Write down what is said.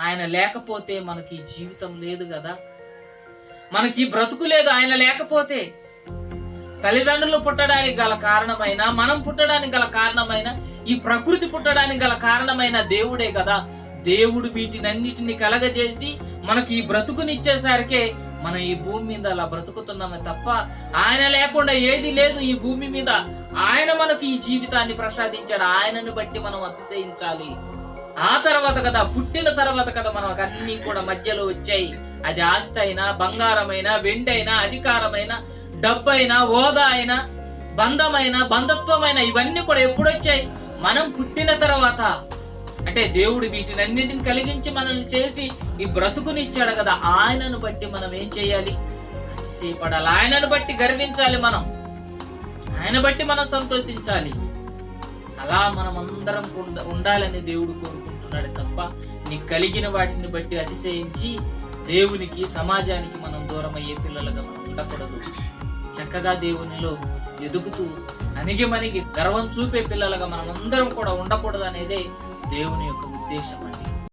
ఆయన లేకపోతే మనకి ఈ జీవితం లేదు కదా. మనకి బ్రతుకు లేదు ఆయన లేకపోతే. తల్లిదండ్రులు పుట్టడానికి గల కారణమైన మనం పుట్టడానికి గల కారణమైన ఈ ప్రకృతి పుట్టడానికి గల కారణమైన దేవుడే కదా. దేవుడు వీటినన్నిటిని కలగజేసి మనకి ఈ బ్రతుకునిచ్చేసరికే మనం ఈ భూమి మీద అలా బ్రతుకుతున్నామే తప్ప ఆయన లేకుండా ఏది లేదు ఈ భూమి మీద. ఆయన మనకు ఈ జీవితాన్ని ప్రసాదించాడు. ఆయనను బట్టి మనం అతిశయించాలి. ఆ తర్వాత కదా పుట్టిన తర్వాత కదా మనకు అన్ని కూడా మధ్యలో వచ్చాయి. అది ఆస్తి అయినా బంగారమైనా వెండైనా అధికారమైన డబ్బైనా హోదా అయినా బంధమైన బంధత్వమైన ఇవన్నీ కూడా ఎప్పుడొచ్చాయి? మనం పుట్టిన తర్వాత. అంటే దేవుడు వీటినన్నిటిని కలిగించి మనల్ని చేసి ఈ బ్రతుకునిచ్చాడు కదా ఆయనను బట్టి మనం ఏం చేయాలి? అతిశయపడాలి ఆయనను బట్టి గర్వించాలి మనం. ఆయన బట్టి మనం సంతోషించాలి. అలా మనం అందరం ఉండాలని దేవుడు కోరుకుంటున్నాడు తప్ప నీకు కలిగిన వాటిని బట్టి అతిశయించి దేవునికి సమాజానికి మనం దూరమయ్యే పిల్లలుగా మనం ఉండకూడదు. చక్కగా దేవునిలో ఎదుగుతూ అణిగి మణిగి గర్వం చూపే పిల్లలుగా మనం అందరం కూడా ఉండకూడదు అనేదే దేవుని యొక్క ఉద్దేశం అండి.